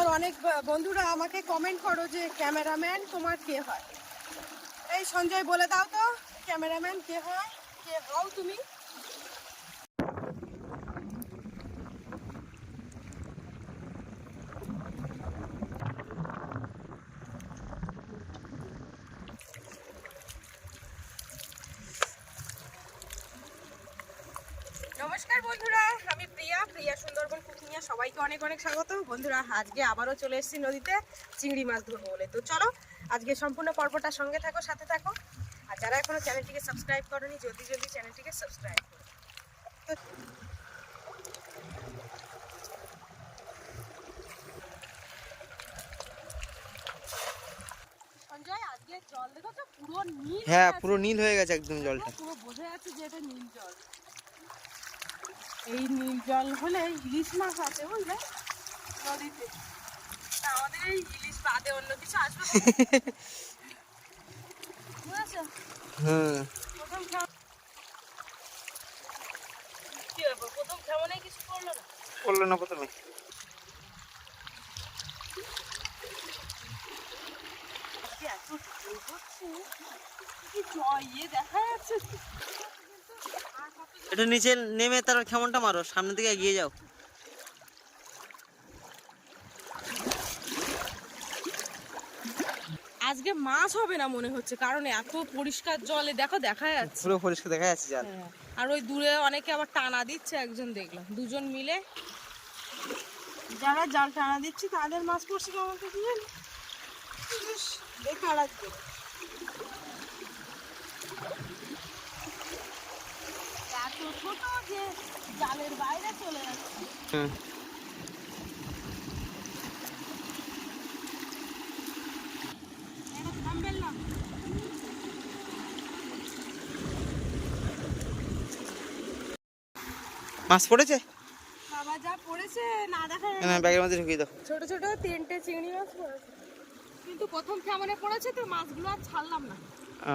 আমার অনেক বন্ধুরা আমাকে কমেন্ট করো যে, ক্যামেরাম্যান, তোমার কে হয়? এই সঞ্জয়, বলে দাও তো, ক্যামেরাম্যান, কে হয়? কে হও তুমি? নমস্কার বন্ধুরা, আমি প্রিয়া প্রিয়া সুন্দরবন সবাইকে অনেক অনেক স্বাগত। বন্ধুরা আজকে আবারও চলে এসেছি নদীতে চিংড়ি মাছ ধরবো বলে। তো চলো আজকে সম্পূর্ণ পর্বটা সঙ্গে থাকো সাথে থাকো। আর যারা এখনও চ্যানেলটিকে সাবস্ক্রাইব করনি জলদি জলদি চ্যানেলটিকে সাবস্ক্রাইব করো। তো হ্যাঁ পুরো নীল হয়ে গেছে একদম জলটা। পুরো বোঝা যাচ্ছে যে এটা নীল জল। এই নীল জল হলে ইলিশ মাছ আছে বুঝলে? নদীতে। আমাদের এই ইলিশ বাদে অন্য কিছু আসবে না। প্রথম কিছু করল না? করল না প্রথমে। কি ইয়ে দেখা যাচ্ছে? একটু নিচে নেমে তার কেমনটা মারো সামনের দিকে এগিয়ে যাও। আজকে মাছ হবে না মনে হচ্ছে কারণ এত পরিষ্কার জলে দেখো দেখা যাচ্ছে। পুরো পরিষ্কার দেখা যাচ্ছে জাল। আর ওই দূরে অনেকে আবার টানা দিচ্ছে একজন দেখলাম। দুজন মিলে যারা জাল টানা দিচ্ছে তাদের মাছ পড়ছে কেমন তো কি জানি বেশ বেকার আজকে এত ছোট যে জালের বাইরে চলে যাচ্ছে। না মাছ পড়েছে? বাবা যা পড়েছে না দেখা না ব্যাগের মধ্যে ঢুকিয়ে দাও। ছোট ছোট তিনটে চিংড়ি মাছ পড়েছে। কিন্তু প্রথম কেমনে পড়েছে তো মাছগুলো আর ছাড়লাম না। ও।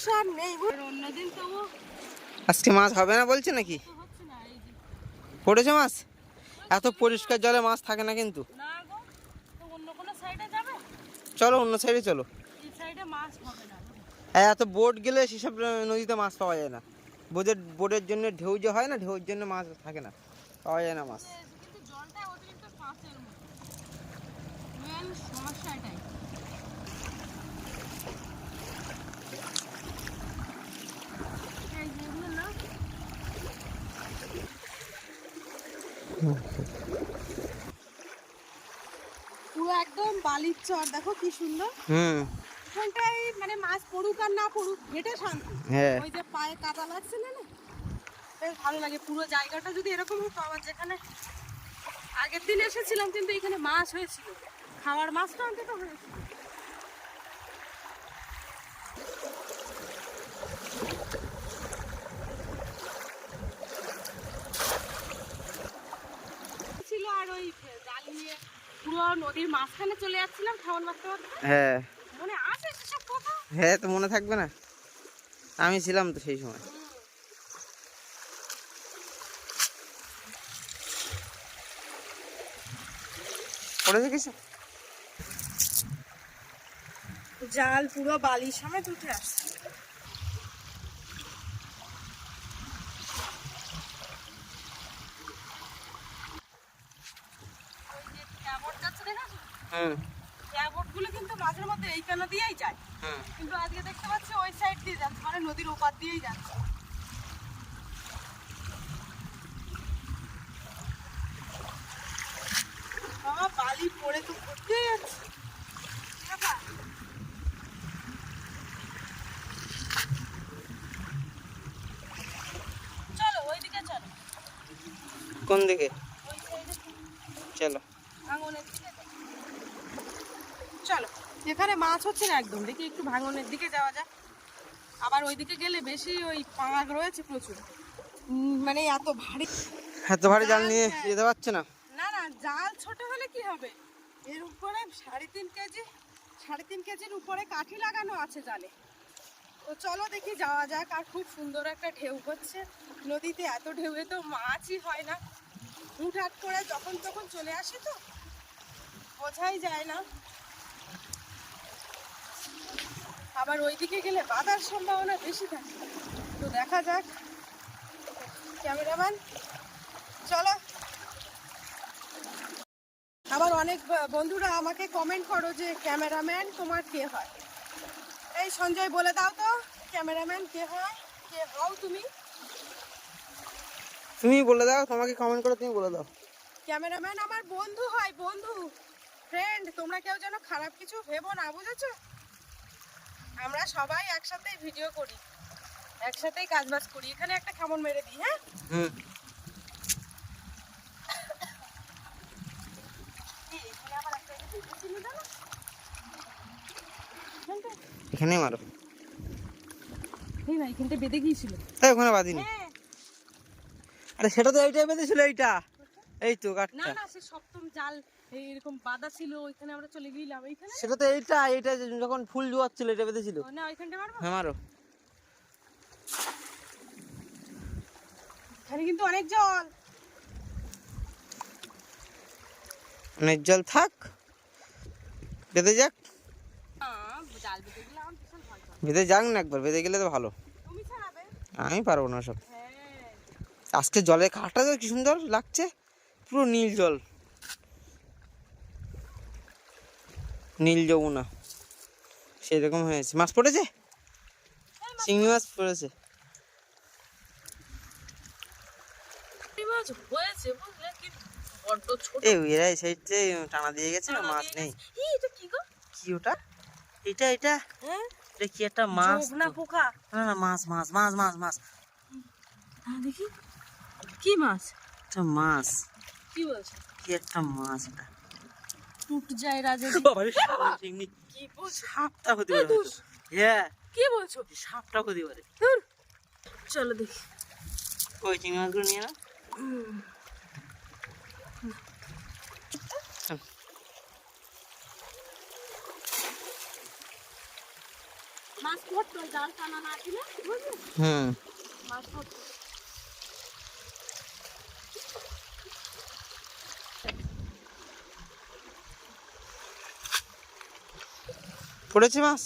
আমার আর নেই অন্যদিন তবু আজকে মাছ হবে না বলছে নাকি? পড়েছে মাছ? এত পরিষ্কার জলে মাছ থাকে না কিন্তু। চলো অন্য সাইডে চলো। সাইডে মাছ আর এত বোট গেলে সেসব নদীতে মাছ পাওয়া যায় না। বোটের বোটের জন্য ঢেউ যে হয় না ঢেউর জন্য মাছ থাকে না। পাওয়া যায় না মাছ কিন্তু জলটা অতিরিক্ত কাঁচের মতো মেন সমস্যা এটাই এই যে এগুলো না পুরো একদম বালির চর দেখো কি সুন্দর। হুম। এখানটায় মানে মাছ পড়ুক আর না পড়ুক হেঁটে শান্তি। হ্যাঁ। ওই যে পায়ে কাদা লাগছে না না? বেশ ভালো লাগে পুরো জায়গাটা যদি এরকম হতো আমার যেখানে আগের দিন এসেছিলাম কিন্তু এখানে মাছ হয়েছিল। খাওয়ার মাছটা অন্তত হয়েছিল ছিল আর ওই জাল নিয়ে পুরো নদীর মাঝখানে চলে যাচ্ছিলাম মারতে মারতে হ্যাঁ। মনে আছে সেসব কথা? হ্যাঁ তো মনে থাকবে না। আমি ছিলাম তো সেই সময়। পড়েছে কিছু জাল পুরো বালির সমেত উঠে আসছে। হ্যাঁ। কিন্তু মাঝে মধ্যে দিয়েই যায়। হ্যাঁ। কিন্তু আজকে দেখতে পাচ্ছি ওই সাইড দিয়ে মানে নদীর ওপার দিয়েই বালি পড়ে তো ঘুরতেই কোন দিকে? চলো। আঙুলের দিকে। চলো এখানে মাছ হচ্ছে না একদম। দেখি একটু ভাঙনের দিকে যাওয়া যাক। আবার ওইদিকে গেলে বেশি ওই পাঙাক রয়েছে প্রচুর। মানে এত ভারী এত ভারী জাল নিয়ে যেতে পারছে না? না না জাল ছোট হলে কি হবে? এর উপরে সাড়ে তিন কেজি সাড়ে তিন কেজির উপরে কাঠি লাগানো আছে জালে। তো চলো দেখি যাওয়া যাক আর খুব সুন্দর একটা ঢেউ হচ্ছে। নদীতে এত ঢেউয়ে তো মাছই হয় না। হুটহাট করে যখন তখন চলে আসে তো? বোঝাই যায় না। আবার ওইদিকে গেলে বাধার সম্ভাবনা বেশি থাকে। তো দেখা যাক ক্যামেরাম্যান চলো। আবার অনেক বন্ধুরা আমাকে কমেন্ট করো যে ক্যামেরাম্যান তোমার কে হয়? এই সঞ্জয় বলে দাও তো ক্যামেরাম্যান কে হয়? কে হও তুমি? তুমি বলে দাও তোমাকে কমেন্ট করে তুমি বলে দাও। ক্যামেরাম্যান আমার বন্ধু হয় বন্ধু ফ্রেন্ড তোমরা কেউ যেন খারাপ কিছু ভেবো না বুঝেছ? সবাই একসাথেই ভিডিও করি। একসাথেই কাজবাজ করি। এখানে একটা খামন মেরে দিই হ্যাঁ? এই, এখানে মারো। এখানটা বেঁধে গিয়েছিল। তাই ওখানে বাদিনি হ্যাঁ। আরে সেটা তো এইটাই বেঁধেছিল এইটা। এই তো না কাঠটা না সে সপ্তম জাল। এরকম বাঁধা ছিল ওইখানে আমরা চলে গেলাম। এইখানে? সেটা তো এইটা এইটা যে যখন ফুল এটা ও না ওইখানটা মারবো? হ্যাঁ মারো। এখানে কিন্তু অনেক জল। অনেক জল থাক। বেঁধে যাক। বেঁধে করে। বেঁধে যাক না একবার বেঁধে গেলে তো ভালো। আমি পারব না সব। হ্যাঁ। আজকে জলের তো কি সুন্দর লাগছে। পুরো নীল জল। নীল যমুনা। সেরকম হয়েছে। মাছ পড়েছে? চিংড়ি মাছ পড়েছে। এই এরা এই সাইডে টানা দিয়ে গেছে না মাছ নেই। কি ওটা? এটা এটা? হ্যাঁ? এটা কি একটা মাছ না পোকা? না না মাছ মাছ মাছ মাছ মাছ। দেখি। কি মাছ? একটা মাছ। কি বলছো? কি একটা মাছ এটা? টুট যায় রাজা বাবারে চিংড়ি কি বলছো? সাপটা হতে পারে হ্যাঁ। কি বলছো? সাপটা হতে পারে চলো দেখি। ওই চিংড়ি মাছগুলো নিয়ে না মাছ পড়তো জাল টানা না দিলে হুম। মাছ পড়তো। পড়েছে মাছ?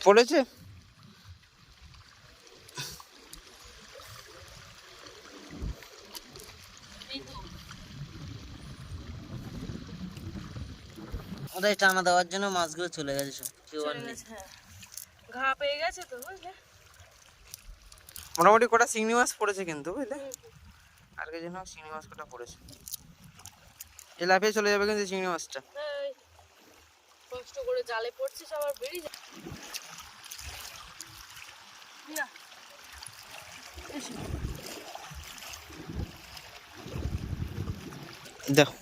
পড়েছে? ওদের টানা দেওয়ার জন্য মাছগুলো চলে গেছে সব। কেউ আর নেই। হ্যাঁ। ঘা পেয়ে গেছে তো বুঝলে? মোটামুটি কটা চিংড়ি মাছ পড়েছে কিন্তু বুঝলে? আর কে যেন চিংড়ি মাছ কটা পড়েছে। এই লাফিয়ে চলে যাবে কিন্তু চিংড়ি মাছটা। কষ্ট করে জালে পড়ছিস আবার বেরিয়ে যা। দেখো।